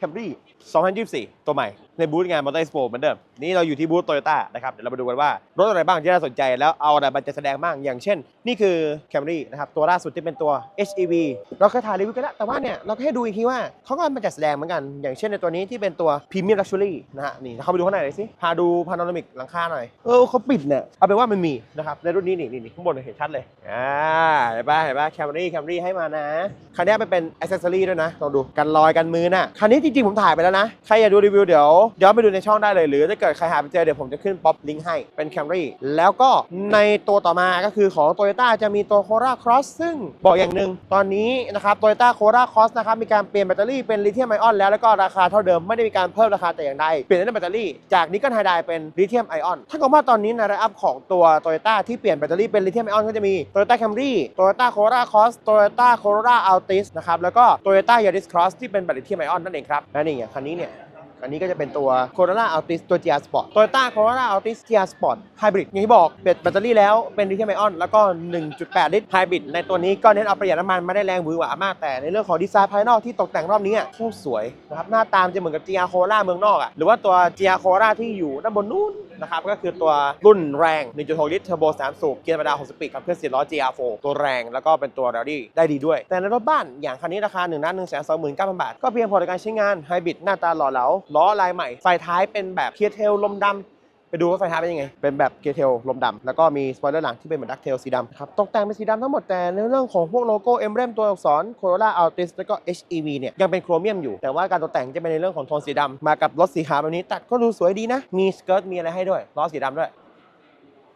Camry 2024 ตัวใหม่ ในบูธงาน Motor Expo เหมือนเดิม นี่เราอยู่ที่บูธ Toyota นะครับ เดี๋ยวเรามาดูกันว่า รถอะไรบ้างที่น่าสนใจแล้วเอาอะไรมาจะแสดงบ้าง อย่างเช่น นี่คือ Camry นะครับ ตัวล่าสุดที่เป็นตัว HEV เราเคยถ่ายรีวิวกันแล้ว แต่ว่าเนี่ยเราก็ให้ดูอีกทีว่าเขาก็มาจัดแสดงเหมือนกัน อย่างเช่นในตัวนี้ที่เป็นตัว Premium Luxury นะฮะ นี่เข้าไปดูข้างในหน่อยสิ พาดูพาโนรามิกหลังคาหน่อย เออเขาปิดเนี่ย เอาเป็นว่ามันมีนะครับในรุ่นนี้นี่นี่ข้างบนเห็นชัดเลย อ่า เห็นปะเห็นปะ Camry Camry ให้มานะคันนี้มันเป็นอ c เซสซอรี่ด้วยนะลองดูกันรอยกันมือน่ะคันนี้จริงๆ ผมถ่ายไปแล้วนะ ใครอยากดูรีวิวเดี๋ยวย้อนไปดูในช่องได้เลย หรือถ้าเกิดใครหาไปเจอเดี๋ยวผมจะขึ้นป๊อปลิงก์ให้เป็น Camry แล้วก็ในตัวต่อมาก็คือของ Toyota จะมีตัว Corolla Cross ซึ่งบอกอย่างหนึ่งตอนนี้นะครับ Toyota Corolla Cross นะครับมีการเปลี่ยนแบตเตอรี่เป็นลิเธียมไอออนแล้วแล้วก็ราคาเท่าเดิมไม่ได้มีการเพิ่มราคาแต่อย่างใดเปลี่ยนได้แบตเตอรี่จากนิกเกิลไฮไดเป็นลิเธียมไอออนถ้ากับว่าตอนนี้ในไลน์อัพของตัว Toyota ที่เปลี่ยนแบตเตอรี่เป็นลิเธียมไอออนก็จะมี Toyota Camry Toyota Corolla Cross Toyota Corolla Altis นะครับแล้วก็ Toyota Yaris Cross ที่เป็นแบตลิเธียมไอออนนั่นเองครับและนี่อย่างคันนี้เนี่ย อันนี้ก็จะเป็นตัว Corolla Altis ตัว GR Sport Toyota Corolla Altis GR Sport Hybrid อย่างที่บอกเปลี่ยนแบตเตอรี่แล้วเป็นลิเธียมไอออนแล้วก็ 1.8 ลิตร Hybrid ในตัวนี้ก็เน้นเอาประหยัดน้ำมันไม่ได้แรงหวือหวามากแต่ในเรื่องของดีไซน์ภายนอกที่ตกแต่งรอบนี้โคตรสวยนะครับหน้าตามจะเหมือนกับ GR Corolla เมืองนอกอะหรือว่าตัว GR Corolla ที่อยู่ด้านบนนู้นนะครับก็คือตัวรุ่นแรง 1.6 ลิตรเทอร์โบ3สูบเกียร์ธรรมดา6สปีดขับเคลื่อน4ล้อ GR4 ตัวแรงแล้วก็เป็นตัว Rally ได้ดีด้วย แต่ในรถบ้านอย่างคันนี้ราคา1ล้าน1 2 9 0 0 0บาท ก็เพียงพอในการใช้งานไฮบริดหน้าตาหล่อเหลาล้อลายใหม่ ไฟท้ายเป็นแบบเคียร์เทลลมดำไปดูว่าไฟท้ายเป็นยังไง เป็นแบบเกียร์เทลลมดำแล้วก็มีสปอยเลอร์หลังที่เป็นเหมือนดักเทลสีดำครับตกแต่งเป็นสีดำทั้งหมดแต่ในเรื่องของพวกโลโก้เอ็มเบรมตัวอักษร Corolla Altis แล้วก็ HEV เนี่ยยังเป็นโครเมียมอยู่ แต่ว่าการตกแต่งจะเป็นในเรื่องของโทนสีดำมากับรถสีขาวแบบนี้ตัดก็ดูสวยดีนะมีสเกิร์ตมีอะไรให้ด้วยล้อสีดำด้วย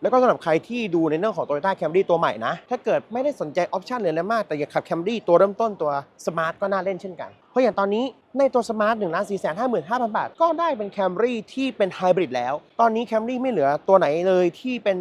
แล้วก็สำหรับใครที่ดูในเรื่องของ Toyota Camry ตัวใหม่นะ ถ้าเกิดไม่ได้สนใจออปชันเลยอะไรมาก แต่อยากขับ Camry ตัวเริ่มต้นตัว Smart ก็น่าเล่นเช่นกัน เพราะอย่างตอนนี้ในตัวสมาร์ท1 4 5 5 0 0 0 บาท ก็ได้เป็นแคมรี่ที่เป็นไฮบริดแล้ว ตอนนี้แคมรี่ไม่เหลือตัวไหนเลยที่เป็น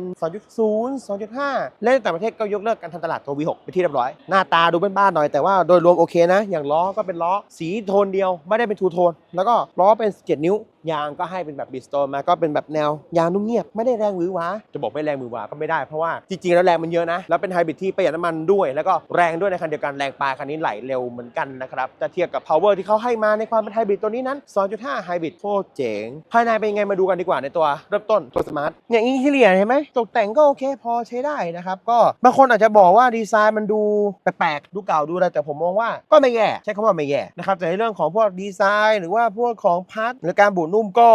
2.0 2.5 และในต่างประเทศก็ยกเลิกการทำตลาดตัว V6 ไปที่เรียบร้อย หน้าตาดูเป็นบ้านหน่อยแต่ว่าโดยรวมโอเคนะ อย่างล้อก็เป็นล้อสีโทนเดียว ไม่ได้เป็นทูโทน แล้วก็ล้อเป็น 7 นิ้วยางก็ให้เป็นแบบบิสโตนมาก็เป็นแบบแนวยางนุ่มเงียบไม่ได้แรงหวือหวาจะบอกไม่แรงหวือหวาก็ไม่ได้เพราะว่าจริงๆแล้วแรงมันเยอะนะ แล้วเป็นไฮบริดที่ประหยัดน้ำมันด้วย แล้วก็แรงด้วยในคันเดียวกันแรงปลายคันนี้ไหลเร็วเหมือนกันนะครับจะเทียบกับ power ที่เขาให้มาในความเป็นไฮบริดตัวนี้นั้น 2.5 ไฮบริดโคตรเจ๋งภายในเป็นยังไงมาดูกันดีกว่าในตัวเริ่มต้นตัวสมาร์ทอย่างอินทีเรียเห็นไหมตกแต่งก็โอเคพอใช้ได้นะครับก็บางคนอาจจะบอกว่าดีไซน์มันดูแปลกๆดูเก่าดูอะไรแต่ผมมองว่าก็ไม่แย่ใช้คำว่าไม่แย่นะครับแต่ในเรื่องของพวกดีไซน์ หรือว่าพวกของพาร์ทหรือการบูดนุ่มก็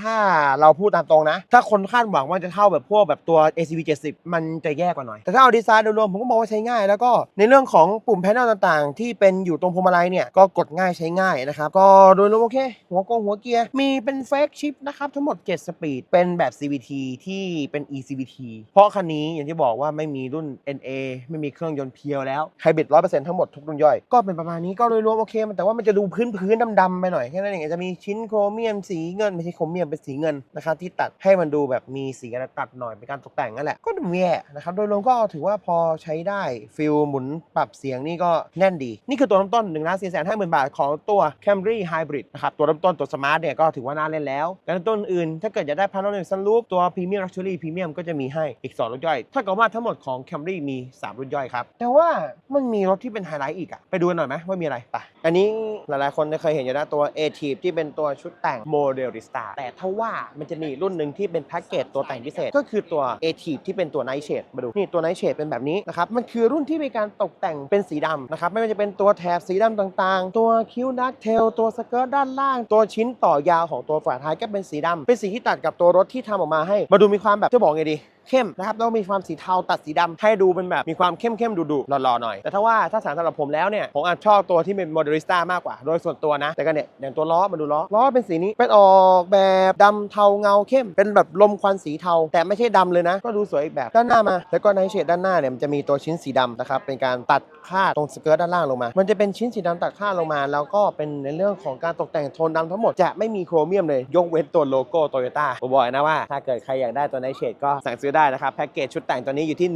ถ้าเราพูดตามตรงนะ ถ้าคนคาดหวังว่าจะเท่าแบบพวกแบบตัว ACV 70 มันจะแย่กว่าหน่อย แต่ถ้าเอาดีไซน์โดยรวมผมก็มองว่าใช้ง่าย แล้วก็ในเรื่องของปุ่มแพนเนลต่างๆ ที่เป็นอยู่ตรงพวงมาลัยเนี่ยก็กดง่ายใช้ง่ายนะครับก็โดยรวมโอเค หัวกงหัวเกียร์มีเป็นเฟกชิปนะครับทั้งหมด 7 สปีดเป็นแบบ CVT ที่เป็น eCVT เพราะคันนี้อย่างที่บอกว่าไม่มีรุ่น NA ไม่มีเครื่องยนต์เพียวแล้วไฮบริด100%ทั้งหมดทุกรุ่นย่อยก็เป็นประมาณนี้ก็โดยรวมโอเคมันแต่ว่ามันจะดูพื้นๆดำๆไปหน่อยแค่นั้นเองจะมีชิ้นโครเมียมสีเงินไม่ใช่โครเมียมเป็นสีเงินนะครับที่ตัดให้มันดูแบบมีสีอะไรตัดหน่อยเป็นการตกแต่งนั่นแหละก็ดูไม่แย่นะครับโดยรวมก็ถือว่าพอใช้ได้ฟิลหมุนปรับเสียงนี่ก็แน่นดี นี่คือตัวเริ่มต้น1นึ่งล้านสี่แสนห้าหมื่นบาทของตัว Camry Hybrid นะครับตัวเริ่มต้นตัว Smart เนี่ยก็ถือว่าน่าเล่นแล้วแต่ต้นอื่นถ้าเกิดอยากได้พาโนรามิกซันรูฟตัว Premium Luxury Premium ก็จะมีให้อีก2รุ่นย่อยถ้าเกับว่าทั้งหมดของ Camry มี 3 รุ่นย่อยครับแต่ว่ามันมีรถที่เป็นไฮไลท์อีกอะไปดูหน่อยไหมว่ามีอะไรไปอันนี้หลายๆคนเคยเห็นอยู่นะตัว a t i v ที่เป็นตัวชุดแต่ง Modelista แต่ถ้าว่ามันจะมีรุ่นหนึ่งที่เป็นแพ็กเกจตัวแต่งพิเศษ ก็คือตัว a อทีที่เป็นตัวไนท์เชดมาดูนี่ตัวไนท์เชดเป็นแบบนี้นะครับมันคือรุ่นที่มีการตกแต่งเป็นสีดำนะครับไม่ว่าจะเป็นตัวแถบสีดำต่างๆ ตัวคิ้วดักเทลตัวสเกิร์ตด้านล่าง ตัวชิ้นต่อยาวของตัวฝาท้ายก็เป็นสีดำเป็นสีที่ตัดกับตัวรถที่ทำออกมาให้ มาดูมีความแบบจะบอกไงดี เข้มนะครับแล้วมีความสีเทาตัดสีดำให้ดูเป็นแบบมีความเข้มเข้มๆดุหล่อๆหน่อย แต่ถ้าว่าถ้าสารสำหรับผมแล้วเนี่ยผมอาจชอบตัวที่เป็นโมเดลิสต้ามากกว่า โดยส่วนตัวนะ แต่ก็เนี่ยอย่างตัวล้อมาดูล้อล้อเป็นสีนี้เป็นออกแบบดำเทาเงาเข้ม เป็นแบบลมควันสีเทา แต่ไม่ใช่ดำเลยนะ ก็ดูสวยอีกแบบด้านหน้ามา แล้วก็ในเฉดด้านหน้าเนี่ยมันจะมีตัวชิ้นสีดำนะครับเป็นการตัดคาดตรงสเกิร์ตด้านล่างลงมา มันจะเป็นชิ้นสีดำตัดคาดลงมา แล้วก็เป็นในเรื่องของการตกแต่งโทนดำทั้งหมดจะไม่มีโครเมียมเลยยกเว้นตัวโลโก้โตโยต้าผมบอกนะว่าถ้าเกิดใครอยากได้ตัวไนเชดก็สั่งซื้อได้นะครับแพ็กเกจชุดแต่งตัวนี้อยู่ที่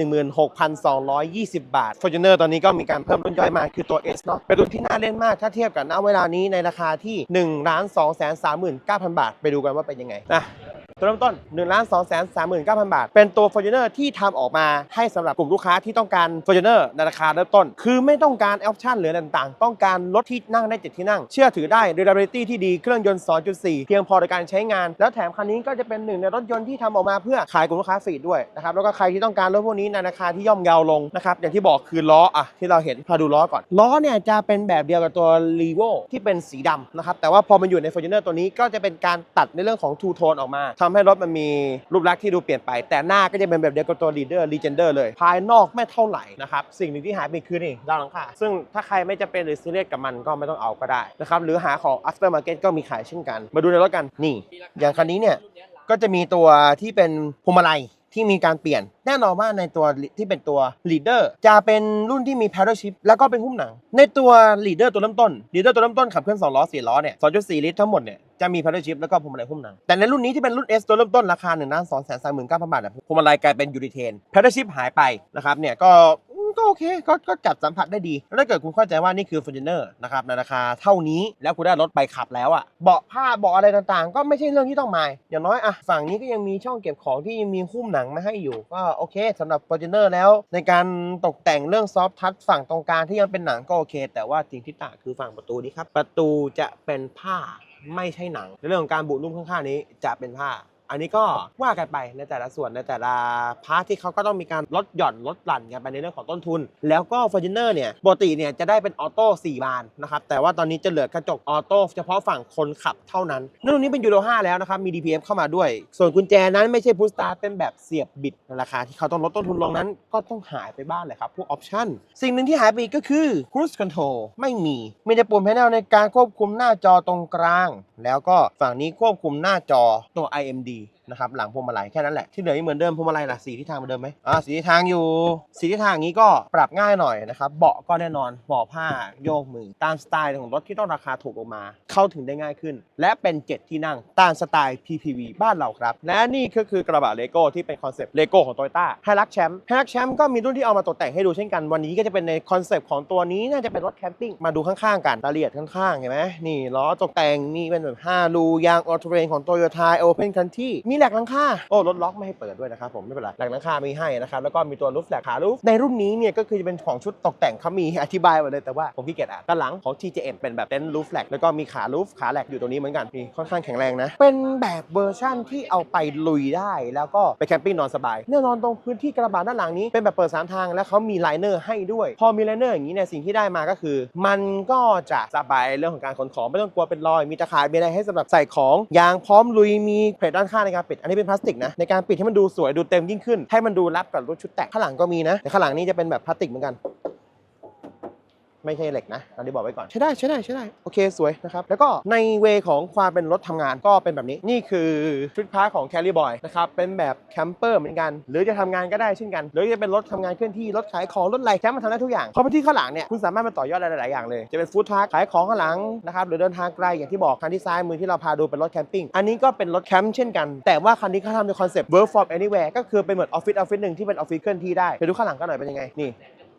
16,220 บาท f o r t u n e r ตอนนี้ก็มีการเพิ่มรุ่นย่อยมาคือตัว S เนาะเป็นรุ่นที่น่าเล่นมากถ้าเทียบกับณเวลานี้ในราคาที่1 2 3 9 0 0 0 บาท ไปดูกันว่าเป็นยังไงนะ ตัวเริ่มต้น1นึ่งล้านสองแสนสามหมื่นเก้าพันบาท เป็นตัว f o r t u n e r ที่ทำออกมาให้สำหรับกลุ่มลูกค้าที่ต้องการ f o r t u n e r ในราคาเริ่มต้น คือไม่ต้องการออปชั่นหรือต่างๆ ต้องการรถที่นั่งได้เจ็ดที่นั่ง เชื่อถือได้ reliability ที่ดีเครื่องยนต์ 2.4 เพียงพอในการใช้งาน แล้วแถมคันนี้ก็จะเป็นหนึ่งในรถยนต์ที่ทำออกมาเพื่อขายกลุ่มลูกค้าฟรีด้วยนะครับแล้วก็ใครที่ต้องการรถพวกนี้ในราคาที่ย่อมเยาลงนะครับอย่างที่บอกคือล้ออะที่เราเห็นพาดูล้อก่อนล้อเนี่ยจะเป็นแบบเดียวกับตัว r e v o ที่เป็นสีดำนะครับแต่ว่าพอมันอยู่ใน Fortuner ตัวนี้ก็จะเป็นการตัดในเรื่องของ Two Tone ออกมาทำให้รถมันมีรูปลักษณ์ที่ดูเปลี่ยนไป แต่หน้าก็จะเป็นแบบเดียวกับตัว Leader Legender เลย ภายนอกไม่เท่าไหร่นะครับสิ่งหนึ่งที่หายไปคือนี่ดาวหลังคาซึ่งถ้าใครไม่จะเป็นหรือซีเรียสกับมันก็ไม่ต้องเอาก็ได้นะครับหรือหาของ after market ก็มีขายเช่นกัน มาดูในรถกันนี่ อย่างคันนี้เนี่ยก็จะมีตัวที่เป็นพวงมาลัยที่มีการเปลี่ยนแน่นอนว่าในตัวที่เป็นตัว leader จะเป็นรุ่นที่มี paddle shift แล้วก็เป็นหุ้มหนัง ในตัว leader ตัวเริ่มต้น leader ตัวเริ่มต้นขับเคลื่อน2ล้อ4ล้อเนี่ย2.4 ลิตรทั้งหมดเนี่ย จะมี paddle shift แล้วก็พวงมาลัยหุ้มหนัง แต่ในรุ่นนี้ที่เป็นรุ่น S ตัวเริ่มต้นราคา1นึ่งล้านสองแสนสามหมื่นเก้าพันบาทพวงมาลัยกลายเป็นยูริเทน paddle shift หายไปนะครับเนี่ยก็ก็โอเคก็ก็จับสัมผัสได้ดี แล้วถ้าเกิดคุณเข้าใจว่านี่คือ f o r t u n e r นะครับในราคาเท่านี้แล้วคุณได้รถไปขับแล้วอะเบาะผ้าเบาะอะไรต่างๆ ก็ไม่ใช่เรื่องที่ต้องมาอย่างน้อยอะฝั่งนี้ก็ยังมีช่องเก็บของที่ยังมีหุ้มหนังมาให้อยู่ ก็โอเคสำหรับ f o r t u n e r แล้ว ในการตกแต่งเรื่องซอฟทัชฝั่งตรงกลางที่ยังเป็นหนังก็โอเค แต่ว่าสิ่งที่ต่างคือฝั่งประตูนี้ครับประตูจะเป็นผ้า ไม่ใช่หนัง ในเรื่องของการบุนุ่มข้างๆนี้จะเป็นผ้า อันนี้ก็ว่ากันไปในแต่ละส่วนในแต่ละพาร์ทที่เขาก็ต้องมีการลดหย่อนลดหลั่นกันไปในเรื่องของต้นทุน แล้วก็ f o r t u n e r เนี่ยปกติเนี่ยจะได้เป็นออโต้4บานนะครับแต่ว่าตอนนี้จะเหลือกระจกออโต้เฉพาะฝั่งคนขับเท่านั้นรุ่นนี้เป็นยูโร5แล้วนะครับมี DPF เข้ามาด้วย ส่วนกุญแจนั้นไม่ใช่พุสตาร์เป็นแบบเสียบบิดในราคาที่เขาต้องลดต้นทุนลงนั้น ก็ต้องหายไปบ้างเลยครับพวกออปชั่นสิ่งหนึ่งที่หายไปกก็คือ cruise control ไม่มีมีแต่ปุ่มแพนเนลในการควบคุมหน้าจอตรงกลาง แล้วก็ฝั่งนี้ควบคุมหน้าจอตัว IMD นะครับหลังพวงมาลัยแค่นั้นแหละที่เหลือยังเหมือนเดิมพวงมาลัยล่ะสีทิศทางเหมือนเดิมไหมอ่าสีทิศทางอยู่สีทิศทางนี้ก็ปรับง่ายหน่อยนะครับเบาะก็แน่นอนเบาะผ้าโยกมือตามสไตล์ของรถที่ต้องราคาถูกลงมา เข้าถึงได้ง่ายขึ้น และเป็น7ที่นั่งตามสไตล์ PPV บ้านเราครับและนี่ก็คือกระบะเลโก้ที่เป็นคอนเซปต์เลโก้ของโตโยต้าไฮรักแชมป์ไฮรักแชมป์ก็มีรุ่นที่เอามาตกแต่งให้ดูเช่นกันวันนี้ก็จะเป็นในคอนเซปต์ของตัวนี้น่าจะเป็นรถแคมปิ้งมาดูข้างๆกันรายละเอียดข้างๆเห็นไหมนี่ล้อตกแต่งมีเป็นแบบ5รูยางออโตเรนของโตโยต้าโอเพนคันที่มีแหลกหลังคาโอ้รถล็อกไม่ให้เปิดด้วยนะครับผมไม่เป็นไรแหลกหลังคามีให้นะครับแล้วก็มีตัวรูฟแหลกขารูฟในรุ่นนี้เนี่ยก็คือจะเป็นของชุดตกแต่งเขามีอธิบายไว้เลยแต่ว่าผมขี้เกียจอ่านด้านหลังของ TJM เป็นแบบเต็นท์รูฟแหลกแล้วก็มีขารูฟขาแหลกอยู่ตรงนี้เหมือนกันนี่ค่อนข้างแข็งแรงนะเป็นแบบเวอร์ชั่นที่เอาไปลุยได้ แล้วก็ไปแคมปิ้งนอนสบายแน่นอนตรงพื้นที่กระบะด้านหลังนี้เป็นแบบเปิดสามทางแล้วเขามีไลเนอร์ให้ด้วย พอมีไลเนอร์อย่างนี้เนี่ยสิ่งที่ได้มาก็คือ มันก็จะสบายเรื่องของการขนของไม่ต้องกลัวเป็นรอย มีตะข่ายมีอะไรให้สำหรับใส่ของยางพร้อมลุยมีเพลทด้านข้างในการปิดอันนี้เป็นพลาสติกนะในการปิดให้มันดูสวยดูเต็มยิ่งขึ้น ให้มันดูรับกับรถชุดแต่งข้างหลังก็มีนะแต่ข้างหลังนี่จะเป็นแบบพลาสติกเหมือนกัน ไม่ใช่เหล็กนะอันนี้บอกไว้ก่อนใช้ได้ใช้ได้ใช้ได้โอเคสวยนะครับแล้วก็ในเวของความเป็นรถทำงานก็เป็นแบบนี้นี่คือชุดพาร์ทของ Carry Boy นะครับเป็นแบบแคมเปอร์เหมือนกัน หรือจะทำงานก็ได้เช่นกันหรือจะเป็นรถทำงานเคลื่อนที่รถขายของรถอะไรแคมป์มันทำได้ทุกอย่างเพราะพื้นที่ข้างหลังเนี่ยคุณสามารถมาต่อยอดได้หลายๆอย่างเลยจะเป็นฟู้ดทรัคขายของข้างหลังนะครับหรือเดินทางไกลอย่างที่บอกคันที่ซ้ายมือที่เราพาดูเป็นรถแคมปิ้งอันนี้ก็เป็นรถแคมป์เช่นกัน แต่ว่าคันนี้เขาทำในคอนเซ็ปต์ work from anywhere ก็คือเป็นเหมือนออฟฟิศออฟฟิศหนึ่งที่เป็นออฟฟิศเคลื่อนที่ได้ไปดูข้างหลังกันหน่อยเป็นยังไงนี่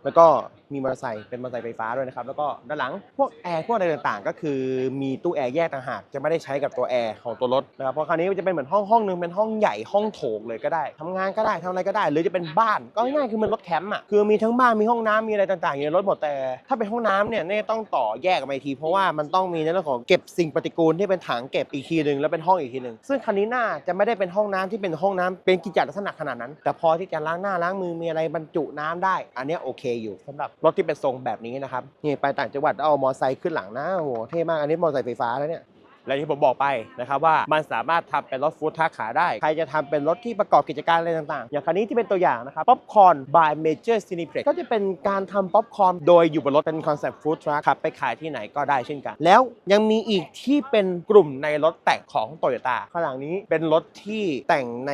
แล้วก็มีมอเตอร์ไซค์เป็นมอเตอร์ไซค์ไฟฟ้าด้วยนะครับแล้วก็ด้านหลังพวกแอร์พวกอะไรต่างๆ ก็คือมีตู้แอร์แยกต่างหากจะไม่ได้ใช้กับตัวแอร์ของตัวรถนะครับเพราะคราวนี้มันจะเป็นเหมือนห้องห้องหนึงเป็นห้องใหญ่ห้องโถงเลยก็ได้ทำงานก็ได้ทำอะไรก็ได้ หรือจะเป็นบ้านก็ง่ายๆคือมันรถแคมป์อะคือมีทั้งบ้านมีห้องน้ำมีอะไรต่างๆอยู่ในรถหมดแต่ ถ้าเป็นห้องน้ำเนี่ยเนี่ยต้องต่อแยกกันไปอีกที เพราะว่ามันต้องมีในเรื่องของเก็บสิ่งปฏิกูลที่เป็นถังเก็บอีกทีหนึ่งแล้วเป็นห้องอีกทีหนึ่งซึ่งคันนี้น่าจะไม่ได้เป็นห้องน้ำที่เป็นห้องน้ำเป็นกิจจลักษณะขนาดนั้น แต่พอที่จะล้างหน้าล้างมือมีอะไรบรรจุน้ำได้ อันนี้โอเคอยู่สำหรับรถที่เป็นทรงแบบนี้นะครับนี่ไปต่างจังหวัดเอามอไซค์ขึ้นหลังนะโอ้โหเท่มากอันนี้มอไซค์ไฟฟ้าแล้วเนี่ย และที่ผมบอกไปนะครับว่ามันสามารถทำเป็นรถฟู้ดทรัคขายได้ ใครจะทำเป็นรถที่ประกอบกิจการอะไรต่างๆ อย่างคันนี้ที่เป็นตัวอย่างนะครับป๊อปคอร์น by Major Cineplex ก็จะเป็นการทำป๊อปคอร์นโดยอยู่บนรถเป็นคอนเซ็ปต์ฟู้ดทรัคขับไปขายที่ไหนก็ได้เช่นกัน แล้วยังมีอีกที่เป็นกลุ่มในรถแต่งของโตโยต้าข้างหลังนี้เป็นรถที่แต่งใน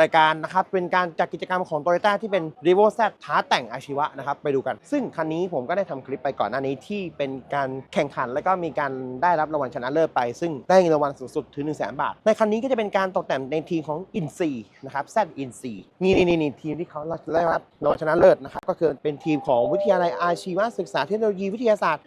รายการนะครับเป็นการจัดกิจกรรมของโตโยต้าที่เป็น r e v o Z ท้าแต่งอาชีวะนะครับไปดูกัน ซึ่งคันนี้ผมก็ได้ทำคลิปไปก่อนหน้านี้ที่เป็นการแข่งขัน แล้วก็มีการได้รับรางวัลชนะเลิศไป ซึ่งได้เงินรางวัลสูงสุดถึง1 0 0 0 0แบาท ในคันนี้ก็จะเป็นการตกแต่งในทีมของอินซีนะครับแซดอินซีนี่นี่นี่นี่ทีมที่เขาได้รับรางวัลชนะเลิศนะครับก็คือเป็นทีมของวิทยาลัยอาชีวศึกษาเทคโนโลยีวิทยาศาสตร์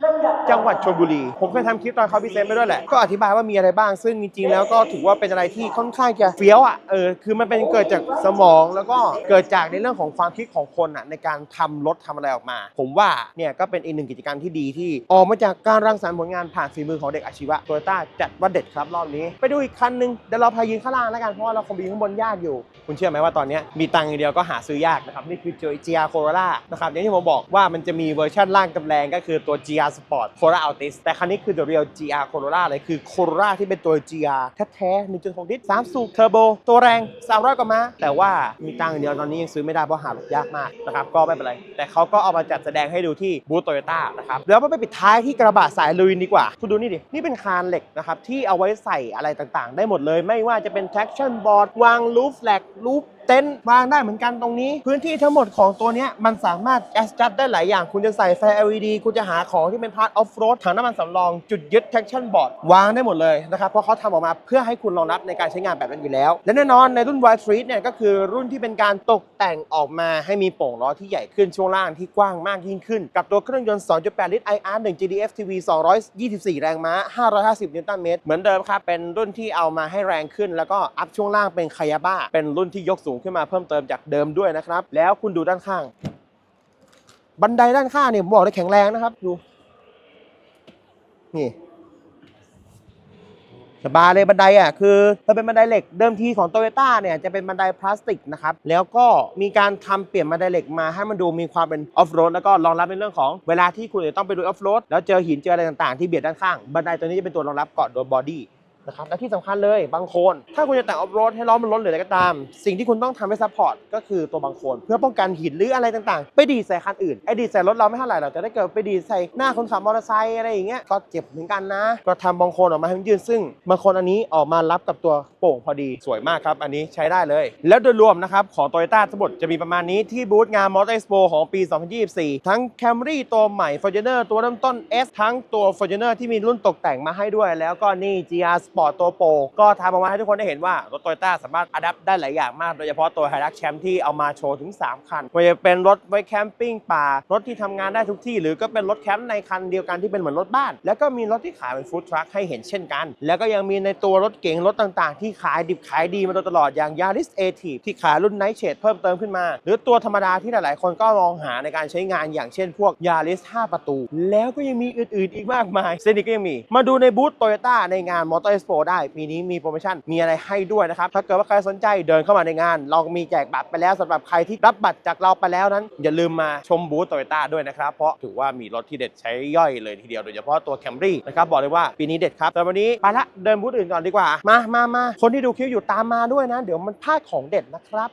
จังหวัดชลบุรี ผมเคยทำคลิปตอนเขาพิเศษไปด้วยแหละก็อธิบายว่ามีอะไรบ้าง ซึ่งจริงๆแล้วก็ถือว่าเป็นอะไรที่ค่อนข้างจะเฟี้ยวอะเออคือมันเป็นเกิดจากสมองแล้วก็เกิดจากในเรื่องของความคิดของคนอะในการทำรถทำอะไรออกมา ผมว่าเนี่ยก็เป็นอีกหนึ่งกิจกรรมที่ดีที่ออกมาจากการรังสรรค์ผลงานผ่านฝีมือของเด็กอาชีวะโตโยต้าจัดว่าเด็ดครับรอบนี้ ไปดูอีกคันหนึงเดี๋ยวเราพายืนข้างล่างแล้วกันเพราะว่าเราคงไปยืนข้างบนยากอยู่ คุณเชื่อไหมว่าตอนนี้มีตังค์อย่างเดียวก็หาซื้อยากนะครับนี่คือเจอ GR Corolla นะครับอย่างที่ผมบอกว่ามันจะมีเวอร์ชันล่างกับแรงก็คือตัว GR Sport Corolla Altis แต่คันนี้คือ The Real GR Corolla เลยคือ Corolla ที่เป็นตัว GR แท้ๆ1.6ลิตร3สูบเทอร์โบตัวแรง300กว่าม้าแต่ว่ามีตังค์อย่างเดียวตอนนี้ยังซื้อไม่ได้เพราะหารถยากมากนะครับก็ไม่เป็นไรแต่เขาก็เอามาจัดแสดงให้ดูที่บูธโตโยต้านะครับแล้วไปปิดท้ายที่กระบะสายลุยดีกว่าคุณดูนี่ดินี่เป็นคานเหล็กนะครับที่เอาไว้ใส่อะไรต่างๆ ได้หมดเลย ไม่ว่าจะเป็น traction board วาง roof rack roof เต็นท์วางได้เหมือนกันตรงนี้ พื้นที่ทั้งหมดของตัวนี้มันสามารถ adjust ได้หลายอย่าง คุณจะใส่ไฟ LED คุณจะหาของที่เป็น part off road ถังน้ำมันสำรองจุดยึด traction board วางได้หมดเลยนะครับเพราะเขาทำออกมาเพื่อให้คุณรองรับในการใช้งานแบบนั้นอยู่แล้ว และแน่นอนในรุ่น Y Street เนี่ยก็คือรุ่นที่เป็นการตกแต่งออกมาให้มีโป่งล้อที่ใหญ่ขึ้นช่วงล่างที่กว้างมากยิ่งขึ้น กับตัวเครื่องยนต์ 2.8 ลิตร IR 1 GDF TV 224 แรงม้า 550 นิวตันเมตรเหมือนเดิมครับเป็นรุ่นที่เอามาให้แรงขึ้น แล้วก็อัพช่วงล่างเป็นคายาบ้าเป็นรุ่นที่ยกสูงขึ้นมาเพิ่มเติมจากเดิมด้วยนะครับ แล้วคุณดูด้านข้าง บันไดด้านข้างเนี่ยผมบอกเลยแข็งแรงนะครับดูนี่สบายเลยบันไดอะคือมันเป็นบันไดเหล็กเดิมทีของโตโยต้าเนี่ยจะเป็นบันไดพลาสติกนะครับแล้วก็มีการทำเปลี่ยนบันไดเหล็กมาให้มันดูมีความเป็นออฟโรดแล้วก็รองรับในเรื่องของเวลาที่คุณจะต้องไปดูออฟโรดแล้วเจอหินเจออะไรต่างๆที่เบียดด้านข้างบันไดตัวนี้จะเป็นตัวรองรับเกาะโดยบอดี้ นะครับและที่สำคัญเลยบางโคน ถ้าคุณจะแต่งออฟโรดให้ล้อมันล้นหรืออะไรก็ตาม สิ่งที่คุณต้องทำให้ซัพพอร์ตก็คือตัวบางโคน เพื่อป้องกันหินหรืออะไรต่างๆ ไปดีดใส่คันอื่นไอ้ดีดใส่รถเราไม่เท่าไหร่หรอกแต่ถ้าเกิดไปดีดใส่หน้าคนขับมอเตอร์ไซค์อะไรอย่างเงี้ยก็เจ็บเหมือนกันนะ ก็ทำบางโคนออกมาให้มันยืดซึ่งบางโคนอันนี้ออกมารับกับตัวโป่งพอดีสวยมากครับอันนี้ใช้ได้เลย แล้วโดยรวมนะครับของ Toyota ทั้งหมดจะมีประมาณนี้ที่บูธงาน Motor Expo ของปี 2024 ทั้ง Camry ตัวใหม่ Fortuner ตัวเริ่มต้น S ทั้งตัว Fortuner ที่มีรุ่นตกแต่งมาให้ด้วย แล้วก็นี่ GR Sport ตัวโปรก็ทำออกมาให้ทุกคนได้เห็นว่ารถ Toyota สามารถอัด p t ได้หลายอย่างมาก โดยเฉพาะตัว Hilux Champ ที่เอามาโชว์ถึง 3 คันไม่ว่าจะเป็นรถไว้แคมปิ้งป่า รถที่ทำงานได้ทุกที่ หรือก็เป็นรถแคมป์ในคันเดียวกันที่เป็นเหมือนรถบ้าน แล้วก็มีรถที่ขายเป็นฟู้ดทรัคให้เห็นเช่นกัน แล้วก็ยังมีในตัวรถเก๋งรถต่างๆ ที่ขายดิบขายดีมาโดยตลอดอย่าง Yaris a t i v ที่ขายรุ่น Night Shade เพิ่มเติมขึ้นมา หรือตัวธรรมดาที่หลายๆ คนก็มองหาในการใช้งานอย่างเช่น พวก Yaris 5ประตู แล้วก็ยังมีอื่นๆ อีกมากมายเซนิกก็ยังมี มาดูในบูธโตโยต้าในงาน Motor Expo ได้ ปีนี้มีโปรโมชั่น มีอะไรให้ด้วยนะครับ ถ้าเกิดว่าใครสนใจเดินเข้ามาในงาน เรามีแจกบัตรไปแล้วสำหรับใครที่รับบัตรจากเราไปแล้วนั้น อย่าลืมมาชมบูธโตโยต้าด้วยนะครับ เพราะถือว่ามีรถที่เด็ดใช้ย่อยเลยทีเดียว โดยเฉพาะตัวแคมรี่นะครับ บอกเลยว่าปีนี้เด็ดครับแต่วันนี้ไปละเดินบูธอื่นก่อนดีกว่า มามามาคนที่ดูคลิปอยู่ตามมาด้วยนะ เดี๋ยวมันพลาดของเด็ดนะครับ